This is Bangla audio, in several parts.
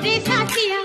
sonrisa hacía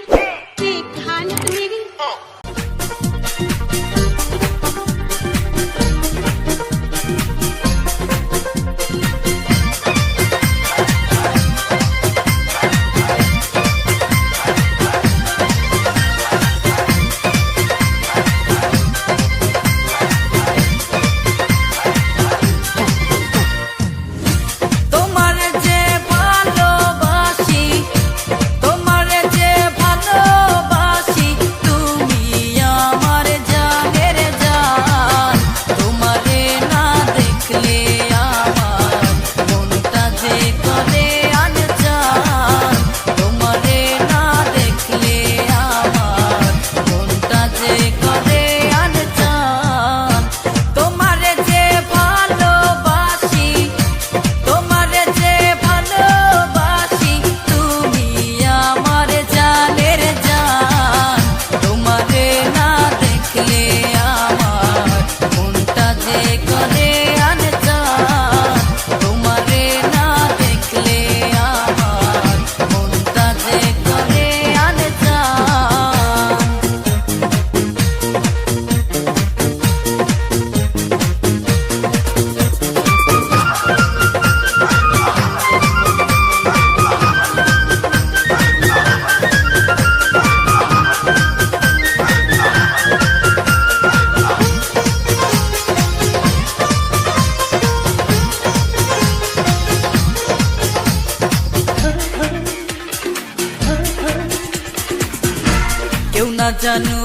কেউ না জানো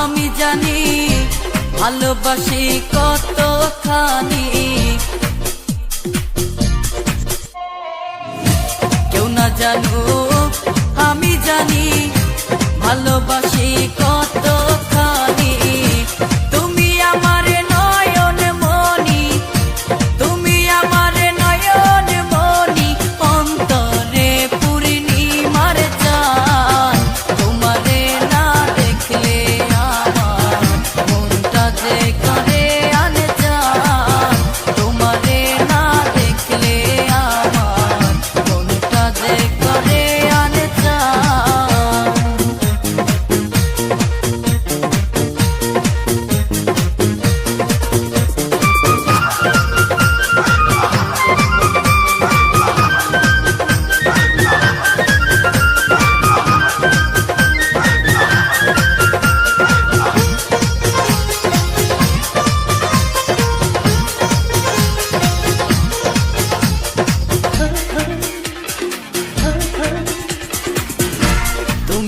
আমি জানি ভালোবাসি কতখানি। কেউ না জানো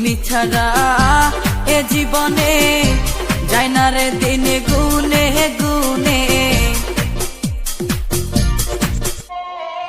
তুমি ছাড়া এ জীবনে যাই না রে দিনে গো।